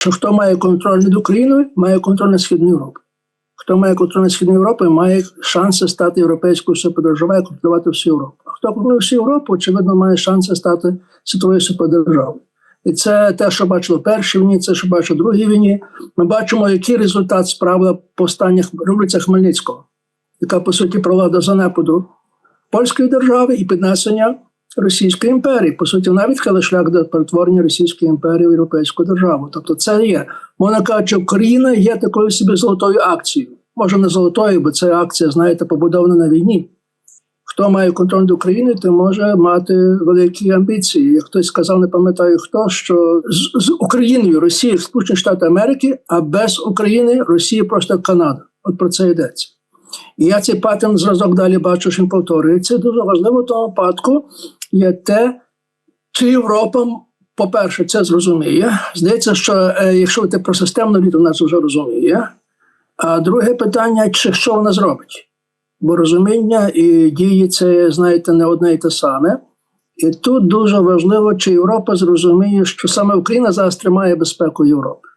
що хто має контроль над Україною, має контроль над Східною Європою. Хто має контроль над Східною Європою, має шанси стати європейською супердержавою, контролювати всю Європу. А хто контролює всю Європу, очевидно, має шанси стати світовою супердержавою. І це те, що бачили в першій війні, це що бачили в другій війні. Ми бачимо, який результат справила повстання революція Хмельницького, яка по суті провела до занепаду польської держави і піднесення Російської імперії. По суті, вона відхили шлях до перетворення Російської імперії в європейську державу. Тобто, це є можна кажучи, Україна є такою собі золотою акцією. Може не золотою, бо це акція, знаєте, побудована на війні. Хто має контроль над Україною, той може мати великі амбіції. Як хтось сказав, не пам'ятаю хто, що з, з Україною Росія Сполучені Штати Америки, а без України Росія просто Канада. От про це йдеться. І я цей паттерн зразок далі бачу, що він повторюється. Дуже важливо в тому випадку є те, чи Європа, по-перше, це зрозуміє. Здається, що е, якщо ти про системну літо, вона це вже розуміє. А друге питання, чи що вона зробить? Бо розуміння і дії це, знаєте, не одне і те саме. І тут дуже важливо, чи Європа зрозуміє, що саме Україна зараз тримає безпеку Європи.